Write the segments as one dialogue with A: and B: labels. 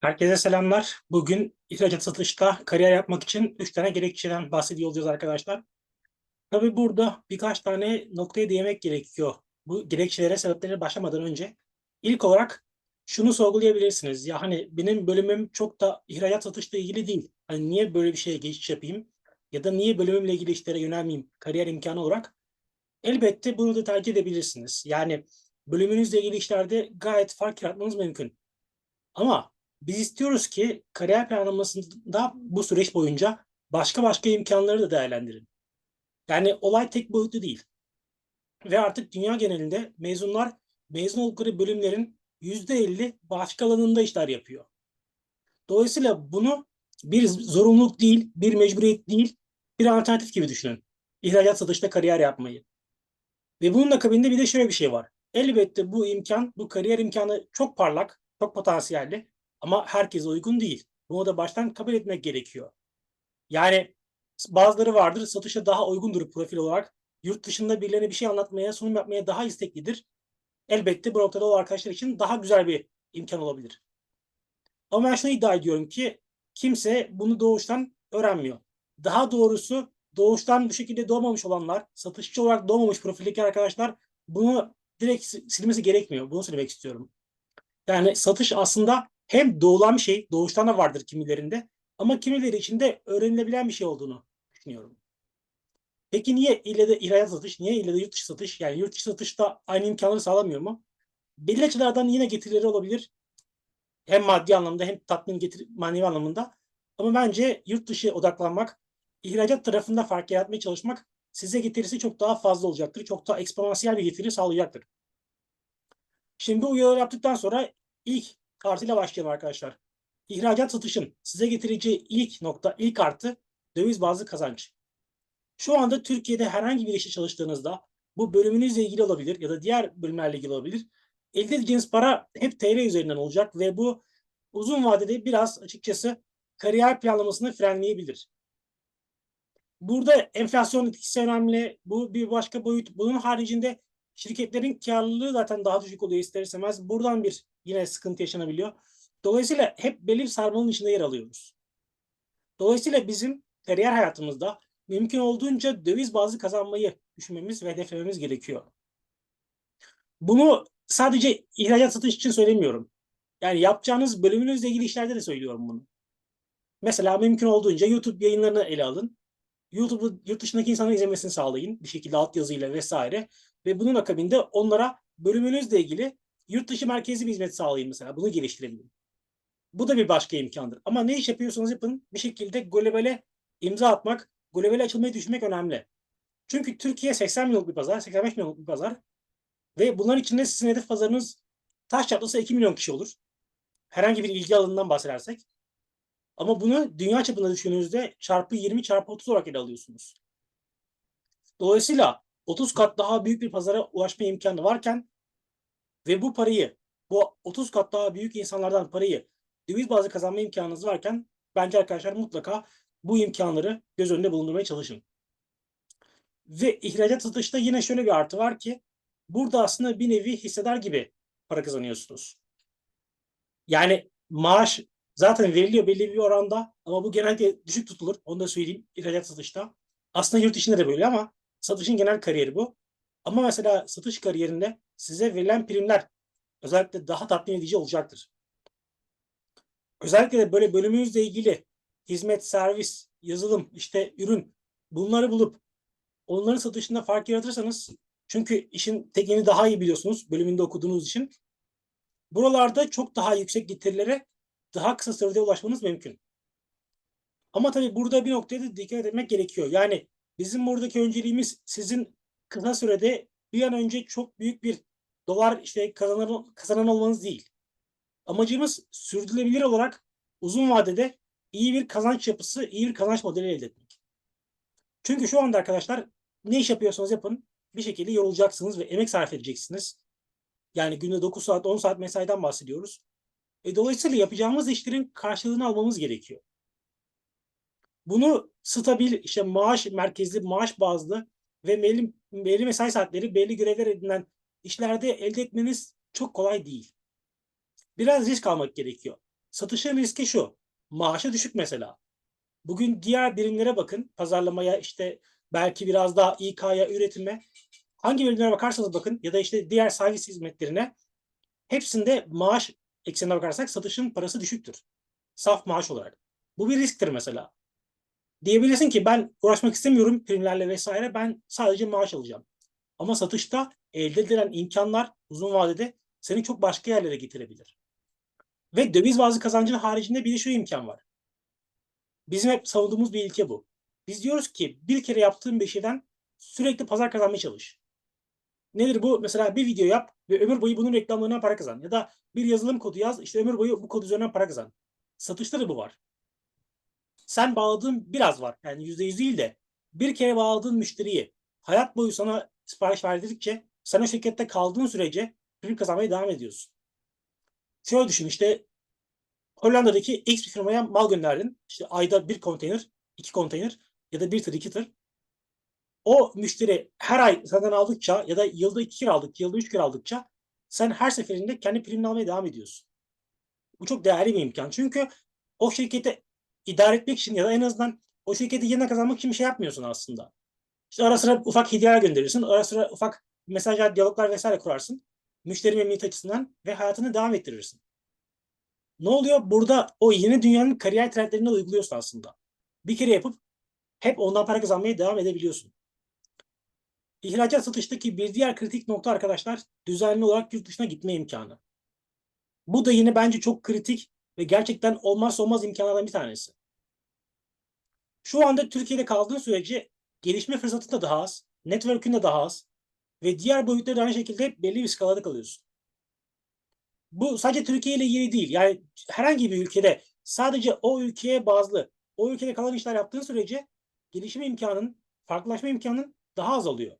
A: Herkese selamlar. Bugün ihracat satışta kariyer yapmak için 3 tane gerekçeden bahsediyor olacağız arkadaşlar. Tabii burada birkaç tane noktaya değinmek gerekiyor. Bu gerekçelere, sebeplere başlamadan önce. İlk olarak şunu sorgulayabilirsiniz. Ya hani benim bölümüm çok da ihracat satışla ilgili değil. Hani niye böyle bir şeye geçiş yapayım? Ya da niye bölümümle ilgili işlere yönelmeyeyim kariyer imkanı olarak? Elbette bunu da tercih edebilirsiniz. Yani bölümünüzle ilgili işlerde gayet fark yaratmanız mümkün. Ama biz istiyoruz ki kariyer planlamasında bu süreç boyunca başka başka imkanları da değerlendirin. Yani olay tek boyutlu değil. Ve artık dünya genelinde mezunlar mezun oldukları bölümlerin %50 başka alanında işler yapıyor. Dolayısıyla bunu bir zorunluluk değil, bir mecburiyet değil, bir alternatif gibi düşünün. İhracat satışta kariyer yapmayı. Ve bunun akabinde bir de şöyle bir şey var. Elbette bu imkan, bu kariyer imkanı çok parlak, çok potansiyelli ama herkese uygun değil. Bunu da baştan kabul etmek gerekiyor. Yani bazıları vardır satışa daha uygundur profil olarak. Yurt dışında birilerine bir şey anlatmaya, sunum yapmaya daha isteklidir. Elbette bu noktada o arkadaşlar için daha güzel bir imkan olabilir. Ama ben şunu iddia ediyorum ki kimse bunu doğuştan öğrenmiyor. Daha doğrusu doğuştan bu şekilde doğmamış olanlar, satışçı olarak doğmamış profildeki arkadaşlar bunu direkt silmesi gerekmiyor. Bunu söylemek istiyorum. Yani satış aslında hem doğulan bir şey, doğuştan da vardır kimilerinde ama kimileri için de öğrenilebilen bir şey olduğunu düşünüyorum. Peki niye ille de ihracat satış, niye ille de yurt dışı satış? Yani yurt dışı satışta aynı imkanları sağlamıyor mu? Belli açılardan yine getirileri olabilir. Hem maddi anlamda hem tatmin getir manevi anlamında. Ama bence yurt dışı odaklanmak, ihracat tarafında fark yaratmaya çalışmak size getirisi çok daha fazla olacaktır. Çok daha eksponansiyel bir getiri sağlayacaktır. Şimdi bu uyarıları yaptıktan sonra ilk artıyla başlayalım arkadaşlar. İhracat satışın size getireceği ilk nokta, ilk artı döviz bazlı kazanç. Şu anda Türkiye'de herhangi bir işte çalıştığınızda bu bölümünüzle ilgili olabilir ya da diğer bölümlerle ilgili olabilir. Elde edeceğiniz para hep TL üzerinden olacak ve bu uzun vadede biraz açıkçası kariyer planlamasını frenleyebilir. Burada enflasyon etkisi önemli. Bu bir başka boyut. Bunun haricinde şirketlerin karlılığı zaten daha düşük oluyor ister istemez. Buradan bir yine sıkıntı yaşanabiliyor. Dolayısıyla hep belli bir sarmalın içinde yer alıyoruz. Dolayısıyla bizim kariyer hayatımızda mümkün olduğunca döviz bazlı kazanmayı düşünmemiz ve hedeflememiz gerekiyor. Bunu sadece ihracat satış için söylemiyorum. Yani yapacağınız bölümünüzle ilgili işlerde de söylüyorum bunu. Mesela mümkün olduğunca YouTube yayınlarını ele alın. YouTube'u yurt dışındaki insanların izlemesini sağlayın bir şekilde altyazıyla vesaire ve bunun akabinde onlara bölümünüzle ilgili yurt dışı merkezi bir hizmet sağlayın mesela. Bunu geliştirebilin. Bu da bir başka imkandır. Ama ne iş yapıyorsanız yapın bir şekilde globale imza atmak, globale açılmayı düşünmek önemli. Çünkü Türkiye 80 milyonluk bir pazar, 85 milyonluk bir pazar ve bunların içinde sizin hedef pazarınız taş çatlasa 2 milyon kişi olur. Herhangi bir ilgi alanından bahsedersek. Ama bunu dünya çapında düşündüğünüzde çarpı 20 çarpı 30 olarak ele alıyorsunuz. Dolayısıyla 30 kat daha büyük bir pazara ulaşma imkanı varken ve bu parayı, bu 30 kat daha büyük insanlardan parayı döviz bazı kazanma imkanınız varken bence arkadaşlar mutlaka bu imkanları göz önünde bulundurmaya çalışın. Ve ihracat satışta yine şöyle bir artı var ki burada aslında bir nevi hissedar gibi para kazanıyorsunuz. Yani maaş zaten veriliyor belli bir oranda ama bu genelde düşük tutulur. Onu da söyleyeyim ihracat satışta. Aslında yurt içinde de böyle ama satışın genel kariyeri bu. Ama mesela satış kariyerinde size verilen primler özellikle daha tatmin edici olacaktır. Özellikle de böyle bölümünüzle ilgili hizmet, servis, yazılım, işte ürün bunları bulup onların satışında fark yaratırsanız çünkü işin tekniğini daha iyi biliyorsunuz bölümünde okuduğunuz için. Buralarda çok daha yüksek getirilere daha kısa sürede ulaşmanız mümkün. Ama tabii burada bir noktaya da dikkat etmek gerekiyor. Yani bizim buradaki önceliğimiz sizin kısa sürede bir an önce çok büyük bir dolar işte kazanan, kazanan olmanız değil. Amacımız sürdürülebilir olarak uzun vadede iyi bir kazanç yapısı, iyi bir kazanç modeli elde etmek. Çünkü şu anda arkadaşlar ne iş yapıyorsanız yapın bir şekilde yorulacaksınız ve emek sarf edeceksiniz. Yani günde 9 saat 10 saat mesaiden bahsediyoruz. E, dolayısıyla yapacağımız işlerin karşılığını almamız gerekiyor. Bunu stabil işte maaş merkezli, maaş bazlı ve belli, belli mesai saatleri, belli görevler edinilen işlerde elde etmeniz çok kolay değil. Biraz risk almak gerekiyor. Satışın riski şu. Maaşı düşük mesela. Bugün diğer birimlere bakın. Pazarlamaya işte belki biraz daha İK'ya, üretime. Hangi bölümlere bakarsanız bakın ya da işte diğer servis hizmetlerine hepsinde maaş eksenine bakarsak satışın parası düşüktür. Saf maaş olarak. Bu bir risktir mesela. Diyebilirsin ki ben uğraşmak istemiyorum primlerle vesaire ben sadece maaş alacağım. Ama satışta elde edilen imkanlar uzun vadede seni çok başka yerlere getirebilir. Ve döviz bazı kazancın haricinde bir de şu imkan var. Bizim hep savunduğumuz bir ilke bu. Biz diyoruz ki bir kere yaptığın bir şeyden sürekli pazar kazanmaya çalış. Nedir bu? Mesela bir video yap ve ömür boyu bunun reklamlarından para kazan. Ya da bir yazılım kodu yaz, işte ömür boyu bu kod üzerinden para kazan. Satışta da bu var. Sen bağladığın biraz var. Yani yüzde yüz değil de bir kere bağladığın müşteriyi hayat boyu sana sipariş verdirdikçe sen o şirkette kaldığın sürece prim kazanmaya devam ediyorsun. Şöyle düşün işte Hollanda'daki X bir firmaya mal gönderdin. İşte ayda bir konteyner, iki konteyner ya da bir tır, iki tır. O müşteri her ay senden aldıkça ya da yılda iki kere aldıkça, yılda üç kere aldıkça sen her seferinde kendi primini almaya devam ediyorsun. Bu çok değerli bir imkan. Çünkü o şirkete idare etmek için ya da en azından o şirketi yeniden kazanmak için bir şey yapmıyorsun aslında. İşte ara sıra ufak hediyeler gönderirsin. Ara sıra ufak mesajlar, diyaloglar vesaire kurarsın. Müşteri memnuniyeti açısından ve hayatını devam ettirirsin. Ne oluyor? Burada o yeni dünyanın kariyer trendlerini uyguluyorsun aslında. Bir kere yapıp hep ondan para kazanmaya devam edebiliyorsun. İhracat satıştaki bir diğer kritik nokta arkadaşlar düzenli olarak yurt dışına gitme imkanı. Bu da yine bence çok kritik ve gerçekten olmazsa olmaz imkanlardan bir tanesi. Şu anda Türkiye'de kaldığın sürece gelişme fırsatı da daha az, network'ün de daha az ve diğer boyutları da aynı şekilde belli bir skalada kalıyorsun. Bu sadece Türkiye ile ilgili değil. Yani herhangi bir ülkede sadece o ülkeye bazlı, o ülkede kalan işler yaptığın sürece gelişme imkanın, farklılaşma imkanın daha az oluyor.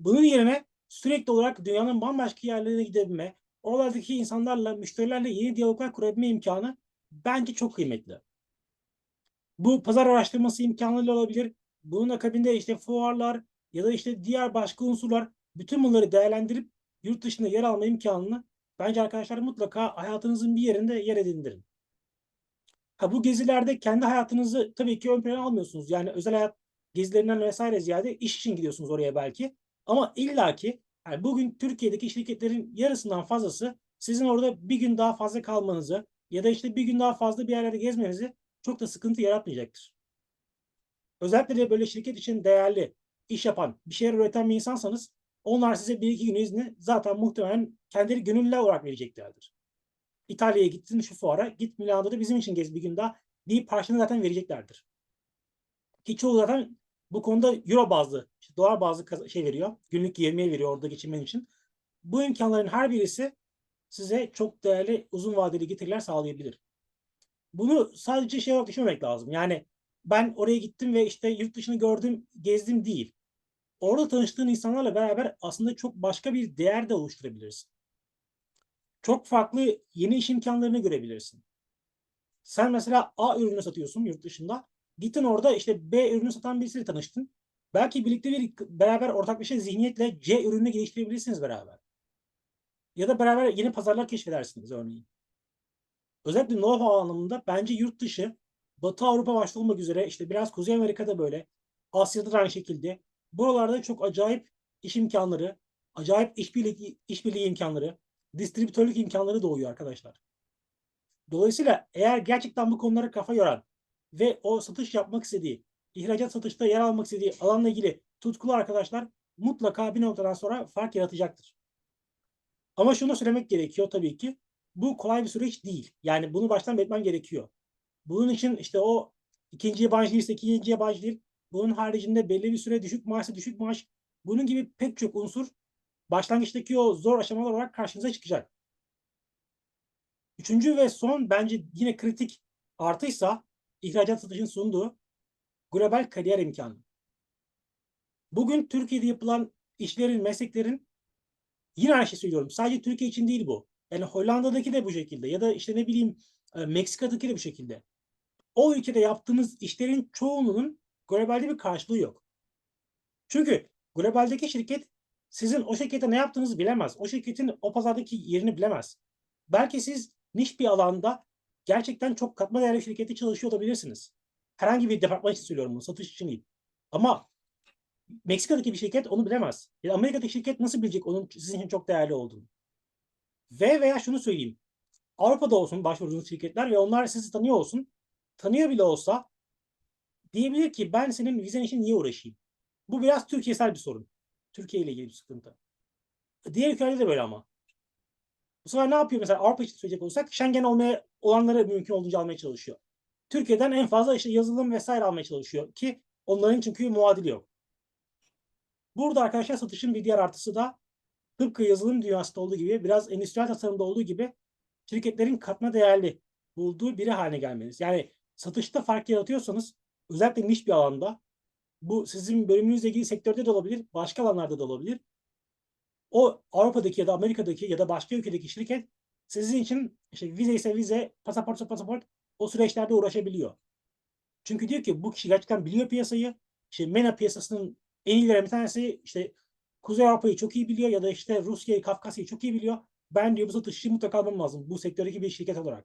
A: Bunun yerine sürekli olarak dünyanın bambaşka yerlerine gidebilme, oralardaki insanlarla, müşterilerle yeni diyaloglar kurabilme imkanı bence çok kıymetli. Bu pazar araştırması imkanıyla olabilir. Bunun akabinde işte fuarlar ya da işte diğer başka unsurlar bütün bunları değerlendirip yurt dışında yer alma imkanını bence arkadaşlar mutlaka hayatınızın bir yerinde yer edindirin. Ha bu gezilerde kendi hayatınızı tabii ki ön plana almıyorsunuz. Yani özel hayat gezilerinden vesaire ziyade iş için gidiyorsunuz oraya belki. Ama illaki yani bugün Türkiye'deki şirketlerin yarısından fazlası sizin orada bir gün daha fazla kalmanızı ya da işte bir gün daha fazla bir yerlerde gezmenizi çok da sıkıntı yaratmayacaktır. Özellikle de böyle şirket için değerli, iş yapan, bir şeyler üreten bir insansanız onlar size bir iki gün izni zaten muhtemelen kendileri gönüllü olarak vereceklerdir. İtalya'ya gittin şu fuara, git Milano'da da bizim için gez bir gün daha deyip parçanı zaten vereceklerdir. Ki çoğu zaten bu konuda euro bazlı, işte dolar bazlı şey veriyor. Günlük yemeği veriyor orada geçirmen için. Bu imkanların her birisi size çok değerli uzun vadeli getiriler sağlayabilir. Bunu sadece şey olarak düşünmemek lazım. Yani ben oraya gittim ve işte yurt dışını gördüm, gezdim değil. Orada tanıştığın insanlarla beraber aslında çok başka bir değer de oluşturabilirsin. Çok farklı yeni iş imkanlarını görebilirsin. Sen mesela A ürünü satıyorsun yurt dışında. Gittin orada işte B ürünü satan birisiyle tanıştın. Belki birlikte bir beraber ortaklaşa zihniyetle C ürününü geliştirebilirsiniz beraber. Ya da beraber yeni pazarlar keşfedersiniz örneğin. Özellikle know-how anlamında bence yurt dışı Batı Avrupa başta olmak üzere işte biraz Kuzey Amerika'da böyle Asya'da da aynı şekilde buralarda çok acayip iş imkanları, acayip işbirliği, işbirliği imkanları, distribütörlük imkanları doğuyor arkadaşlar. Dolayısıyla eğer gerçekten bu konulara kafa yoran ve o satış yapmak istediği, ihracat satışta yer almak istediği alanla ilgili tutkulu arkadaşlar mutlaka bir noktadan sonra fark yaratacaktır. Ama şunu söylemek gerekiyor tabii ki. Bu kolay bir süreç değil. Yani bunu baştan belirtmem gerekiyor. Bunun için işte o ikinci yabancı değilse ikinci yabancı değil. Bunun haricinde belli bir süre düşük maaşsa düşük maaş. Bunun gibi pek çok unsur başlangıçtaki o zor aşamalar olarak karşınıza çıkacak. Üçüncü ve son bence yine kritik artıysa ihracat satışın sunduğu global kariyer imkanı. Bugün Türkiye'de yapılan işlerin, mesleklerin yine aynı şey söylüyorum. Sadece Türkiye için değil bu. Yani Hollanda'daki de bu şekilde ya da işte ne bileyim Meksika'daki de bu şekilde. O ülkede yaptığınız işlerin çoğunun globalde bir karşılığı yok. Çünkü globaldeki şirket sizin o şirkete ne yaptığınızı bilemez. O şirketin o pazardaki yerini bilemez. Belki siz niş bir alanda gerçekten çok katma değerli bir şirkette çalışıyor olabilirsiniz. Herhangi bir departman için söylüyorum bunu, satış için değil. Ama Meksika'daki bir şirket onu bilemez. Ya da Amerika'daki şirket nasıl bilecek onun sizin için çok değerli olduğunu? Ve veya şunu söyleyeyim. Avrupa'da olsun başvurduğunuz şirketler ve onlar sizi tanıyor olsun. Tanıyor bile olsa diyebilir ki ben senin vizen için niye uğraşayım? Bu biraz Türkiye'sel bir sorun. Türkiye ile ilgili bir sıkıntı. Diğer ülkelerde de böyle ama. Bu sefer ne yapıyor mesela Avrupa için söyleyecek olursak Schengen olmaya olanları mümkün olduğunca almaya çalışıyor. Türkiye'den en fazla işte yazılım vesaire almaya çalışıyor ki onların çünkü muadili yok. Burada arkadaşlar satışın bir diğer artısı da tıpkı yazılım dünyasında olduğu gibi biraz endüstriyel tasarımda olduğu gibi şirketlerin katma değerli bulduğu biri haline gelmeniz. Yani satışta fark yaratıyorsanız özellikle niş bir alanda bu sizin bölümünüzle ilgili sektörde de olabilir, başka alanlarda da olabilir. O Avrupa'daki ya da Amerika'daki ya da başka ülkedeki şirket sizin için işte vize ise vize, pasaportsa pasaport o süreçlerde uğraşabiliyor. Çünkü diyor ki bu kişi gerçekten biliyor piyasayı. İşte MENA piyasasının en iyilerinden bir tanesi işte Kuzey Avrupa'yı çok iyi biliyor ya da işte Rusya'yı, Kafkasya'yı çok iyi biliyor. Ben diyor bu satışçıyı mutlaka almam lazım bu sektördeki bir şirket olarak.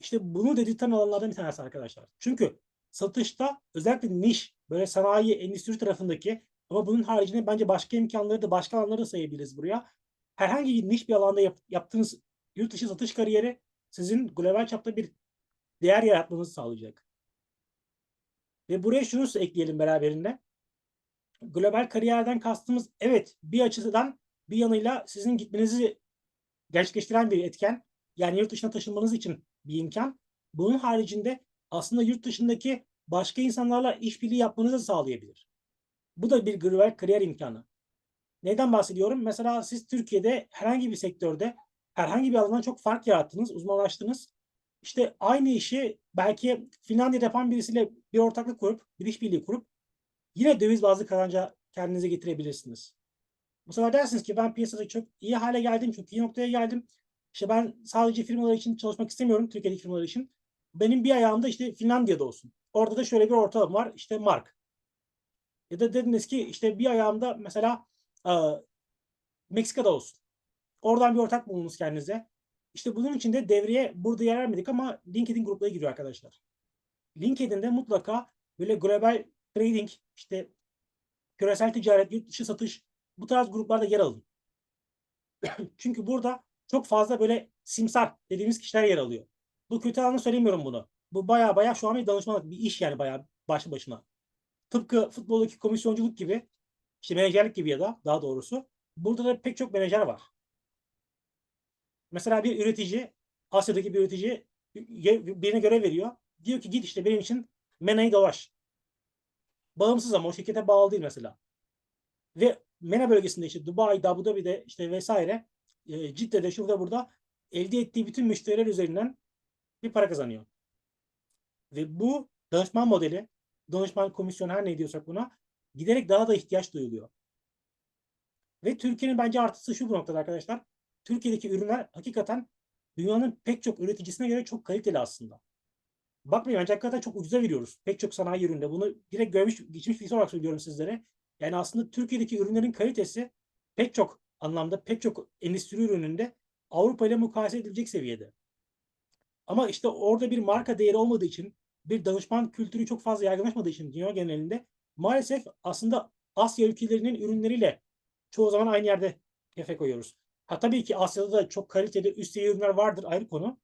A: İşte bunu dedirten alanlardan bir tanesi arkadaşlar. Çünkü satışta özellikle niş, böyle sanayi, endüstri tarafındaki ama bunun haricinde bence başka imkanları da başka alanları da sayabiliriz buraya. Herhangi bir niş bir alanda yap, yaptığınız yurt dışı satış kariyeri sizin global çapta bir değer yaratmanızı sağlayacak. Ve buraya şunu ekleyelim beraberinde. Global kariyerden kastımız evet bir açıdan bir yanıyla sizin gitmenizi gerçekleştiren bir etken. Yani yurt dışına taşınmanız için bir imkan. Bunun haricinde aslında yurt dışındaki başka insanlarla işbirliği yapmanızı sağlayabilir. Bu da bir global kariyer imkanı. Neden bahsediyorum? Mesela siz Türkiye'de herhangi bir sektörde herhangi bir alandan çok fark yarattınız, uzmanlaştınız. İşte aynı işi belki Finlandiya'da yapan birisiyle bir ortaklık kurup, bir işbirliği kurup yine döviz bazlı kazanca kendinize getirebilirsiniz. Bu sefer dersiniz ki ben piyasada çok iyi hale geldim, çok iyi noktaya geldim. İşte ben sadece firmalar için çalışmak istemiyorum, Türkiye'deki firmalar için. Benim bir ayağım da işte Finlandiya'da olsun. Orada da şöyle bir ortalama var, işte mark. Ya da dediniz ki işte bir ayağımda mesela e, Meksika'da olsun. Oradan bir ortak bulunuz kendinize. İşte bunun için de devreye burada yer vermedik ama LinkedIn gruplara giriyor arkadaşlar. LinkedIn'de mutlaka böyle global trading, işte küresel ticaret, yurt dışı satış bu tarz gruplarda yer alın. Çünkü burada çok fazla böyle simsar dediğimiz kişiler yer alıyor. Bu kötü anlamda söylemiyorum bunu. Bu baya baya şu an bir danışmanlık, bir iş yani baya başlı başına. Tıpkı futboldaki komisyonculuk gibi, işte menajerlik gibi ya da daha doğrusu. Burada da pek çok menajer var. Mesela bir üretici, Asya'daki bir üretici birine görev veriyor. Diyor ki git işte benim için MENA'yı dolaş. Bağımsız ama o şirkete bağlı değil mesela. Ve MENA bölgesinde işte Dubai, Abu Dhabi'de işte vesaire e, Cidde'de şurada burada elde ettiği bütün müşteriler üzerinden bir para kazanıyor. Ve bu danışman modeli, danışman komisyon her ne diyorsak buna giderek daha da ihtiyaç duyuluyor. Ve Türkiye'nin bence artısı şu bu noktada arkadaşlar. Türkiye'deki ürünler hakikaten dünyanın pek çok üreticisine göre çok kaliteli aslında. Bakmayın bence hakikaten çok ucuza veriyoruz. Pek çok sanayi üründe. Bunu direkt görmüş, geçmiş bilgi olarak söylüyorum sizlere. Yani aslında Türkiye'deki ürünlerin kalitesi pek çok anlamda, pek çok endüstri ürününde Avrupa ile mukayese edilecek seviyede. Ama işte orada bir marka değeri olmadığı için, bir danışman kültürü çok fazla yaygınlaşmadığı için dünya genelinde maalesef aslında Asya ülkelerinin ürünleriyle çoğu zaman aynı yerde kefe koyuyoruz. Ha tabii ki Asya'da da çok kaliteli üst seviye ürünler vardır ayrı konu.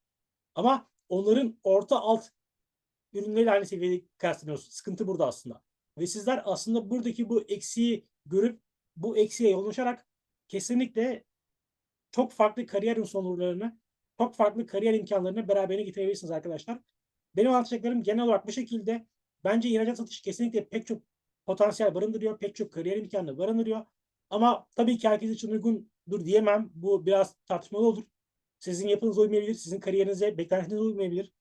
A: Ama onların orta alt ürünleriyle aynı seviyede kıyaslanıyoruz. Sıkıntı burada aslında. Ve sizler aslında buradaki bu eksiği görüp bu eksiğe yoğunlaşarak kesinlikle çok farklı kariyer unsurlarını, çok farklı kariyer imkanlarını beraberine getirebilirsiniz arkadaşlar. Benim anlatacaklarım genel olarak bu şekilde. Bence ihracat satışı kesinlikle pek çok potansiyel barındırıyor, pek çok kariyer imkanı barındırıyor. Ama tabii ki herkes için uygundur diyemem. Bu biraz tartışmalı olur. Sizin yapınız uymayabilir, sizin kariyerinize, beklentinize uymayabilir.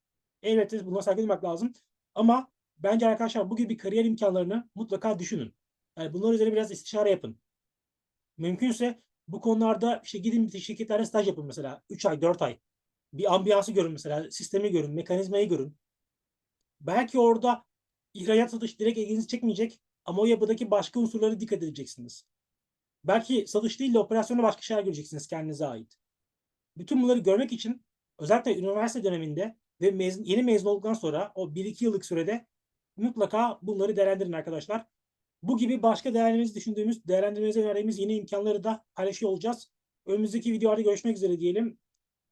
A: Elbette buna saygı duymak lazım. Ama bence arkadaşlar bu gibi kariyer imkanlarını mutlaka düşünün. Yani bunlar üzerine biraz istişare yapın. Mümkünse bu konularda işte gidin şirketlerde staj yapın mesela. 3 ay, 4 ay. Bir ambiyansı görün mesela. Sistemi görün, mekanizmayı görün. Belki orada ihracat satış direkt ilginizi çekmeyecek ama o yapıdaki başka unsurlara dikkat edeceksiniz. Belki satış değil de operasyonda başka şeyler göreceksiniz kendinize ait. Bütün bunları görmek için özellikle üniversite döneminde ve mezun, yeni mezun olduktan sonra o 1-2 yıllık sürede mutlaka bunları değerlendirin arkadaşlar. Bu gibi başka değerlerimizi düşündüğümüz, değerlendirmenize verdiğimiz yeni imkanları da paylaşıyor olacağız. Önümüzdeki videolarda görüşmek üzere diyelim.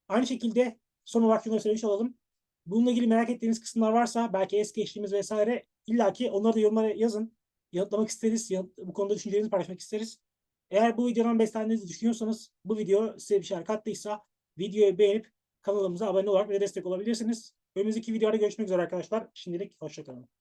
A: Aynı şekilde son olarak da söylemiş olalım. Bununla ilgili merak ettiğiniz kısımlar varsa belki es geçtiğimiz vesaire illaki onları da yorumlara yazın. Yanıtlamak isteriz. yanıt- bu konuda düşüncelerinizi paylaşmak isteriz. Eğer bu videodan beslendiğinizi düşünüyorsanız, bu video size bir şeyler kattıysa videoyu beğenip kanalımıza abone olarak bize destek olabilirsiniz. Önümüzdeki videoda görüşmek üzere arkadaşlar. Şimdilik hoşçakalın.